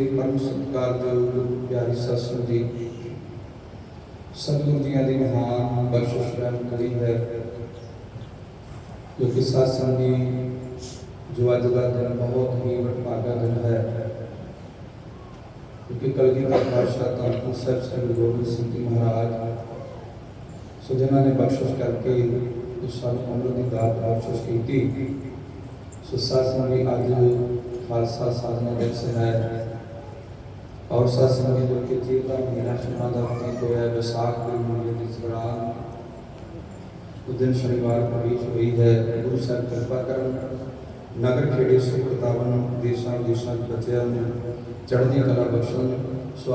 ਪਰਮ ਸਤਿਕਾਰਯੋਗ ਪਿਆਰੀ ਸਤਿਸੰਗ ਜੀ ਸਤਿਗੁਰੂ ਜੀਆਂ ਦੀ ਮਹਾਨ ਬਖਸ਼ਿਸ਼ ਰਹਿਮ ਕਰੀ ਹੈ ਜੋ ਕਿ ਸਤਿਸੰਗ ਜੀ ਜੋ ਅੱਜ ਦਾ ਦਿਨ ਬਹੁਤ ਹੀ ਵਡਭਾਗਾ ਦਿਨ ਹੈ ਕਿਉਂਕਿ ਕਲਗੀਧਰ ਪਾਤਸ਼ਾਹ ਤਾਂ ਸਾਹਿਬ ਸ੍ਰੀ ਗੁਰੂ ਗੋਬਿੰਦ ਸਿੰਘ ਜੀ ਮਹਾਰਾਜ ਸੋ ਜਿਨ੍ਹਾਂ ਨੇ ਬਖਸ਼ਿਸ਼ ਕਰਕੇ ਇਸ ਸਾਨੂੰ ਅੰਮ੍ਰਿਤ ਦੀ ਦਾਤ ਬਖਸ਼ਿਸ਼ ਕੀਤੀ ਸੋ ਸਤਿਸੰਗ ਜੀ ਅੱਜ ਖਾਲਸਾ ਸਾਧਨਾ ਦਿਵਸ ਹੈ ਔਰ ਸਤਸੰਗ ਦੇ ਜੋ ਕਿ ਜੀਵ ਦਾ ਮਹੀਨਾ ਸ਼ਰਮਾ ਦਾ ਪ੍ਰਤੀਕ ਹੋਇਆ ਹੈ, ਵਿਸਾਖ ਦੇ ਮਹੀਨੇ ਦੀ ਸਗਰਾਨ ਉਸ ਦਿਨ ਸ਼ਨੀਵਾਰ ਪ੍ਰਵੇਸ਼ ਹੋਈ ਹੈ ਗੁਰੂ ਨਗਰ ਖੇੜੇ ਸੁਖਤਾਵਨ ਦੇਸ਼ਾਂ ਦੇਸ਼ਾਂ ਬੱਚਿਆਂ ਨੂੰ ਚੜ੍ਹਦੀ ਕਲਾ ਬਖਸ਼ਣ ਸੋ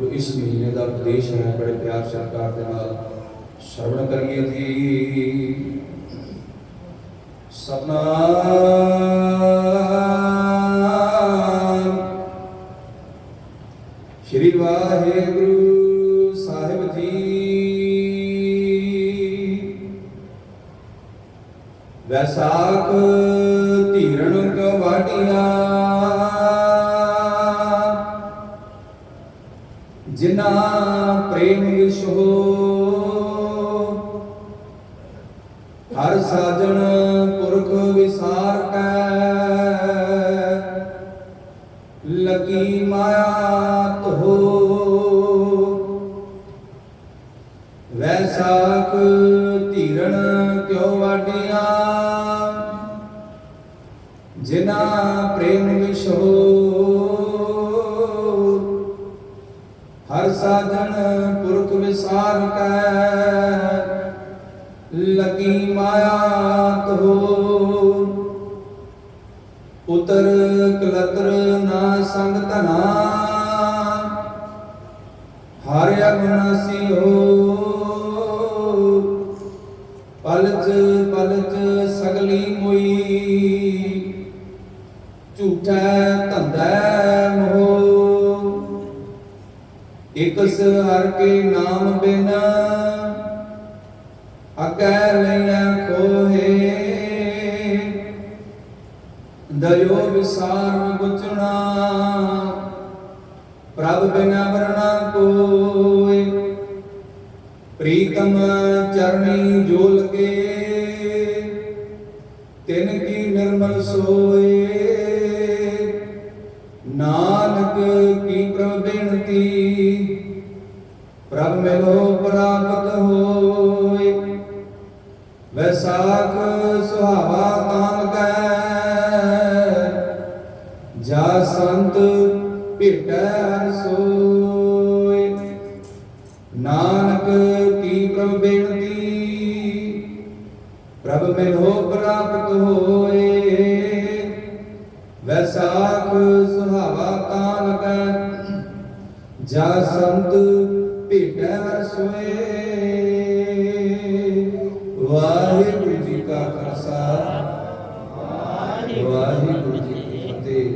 ਜੋ ਇਸ ਮਹੀਨੇ ਦਾ ਉਪਦੇਸ਼ ਹੈ ਬੜੇ ਪਿਆਰ ਸਤਿਕਾਰ ਦੇ ਨਾਲ ਸ਼ਰਵਣ ਕਰੀਏ ਜੀ। ਸਤਨਾਮ ਵੈਸਾਖ ਧੀਰਣ ਕਵਾੜੀਆਂ ਜਿਨ੍ਹਾਂ ਪ੍ਰੇਮ ਵਿਸ਼ੋ ਹਰ ਸਾਜਣ ਪੁਰਖ ਵਿਸਾਰ ਕੈ ਲਗੀ ਮਾਇਆ ਕਿਉ ਵਾਡੀਆਂ ਜਿਨਾ ਪ੍ਰੇਮ ਵਿਸ਼ੋ ਹਰ ਸਾਧਨ ਪੁਰਖ ਵਿਸਾਰ ਕੈ, ਲਗੀ ਮਾਇਆ ਤੋ। ਉਤਰ ਕਲਤਰ ਨਾ ਸੰਗ ਧਨਾ, ਹਰ ਅਗਨਾਸੀ ਹੋ ਪਲਚ ਪਲਚ ਸਗਲੀ ਮੋਈ। ਝੂਠਾ ਧੰਦਾ ਮੋਹ। ਇਕਸ ਹਰ ਕੇ ਨਾਮ ਬਿਨਾ ਅਕੈ ਲਿਆ ਕੋਹੇ ਦਇਓ ਵਿਸਾਰ ਗੁਚਣਾ ਪ੍ਰਭ ਬਿਨਾ ਵਰਣਾ ਕੋ। ਪ੍ਰੀਤਮ ਚਰਣੀ ਜੋ ਲਗੇ ਤਿਨ ਕੀ ਨਿਰਮਲ ਸੋਏ। ਨਾਨਕ ਕੀ ਪ੍ਰਭ ਬੇਨਤੀ, ਪ੍ਰਭ ਮਿਲੋ ਪ੍ਰਾਪਤ ਹੋਏ। ਵੈਸਾਖ ਸੁਹਾਵਾ ਤਾਮ ਕੈ, ਜਾ ਸੰਤ ਭੇਟੈ ਬੇਨਤੀ। ਪ੍ਰਭ ਮਿਲੋ ਪ੍ਰਾਪਤ ਹੋਏ ਵੈਸਾਖ ਸੁਹਾਵਾ ਤਾਮ ਕੈ ਜਾ ਸੰਤ ਭੇਟੈ ਹਰ ਵਾਹਿਗੁਰੂ ਜੀ ਕਾ ਖਾਲਸਾ, ਵਾਹਿਗੁਰੂ ਜੀ ਕੀ ਫਤਿਹ।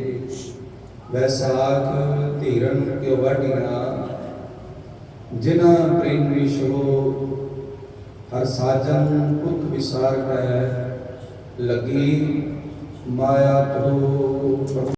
ਵੈਸਾਖ ਧੀਰਨ ਕਿਉ ਵਾਢੀਆਂ ਜਿਨਾ ਪ੍ਰੇਮ ਵਿਸ਼ੋ ਹਰ ਸਾਜਨ ਪੁਰਖ ਵਿਸਾਰ ਹੈ ਲਗੀ ਮਾਇਆ ਤੋ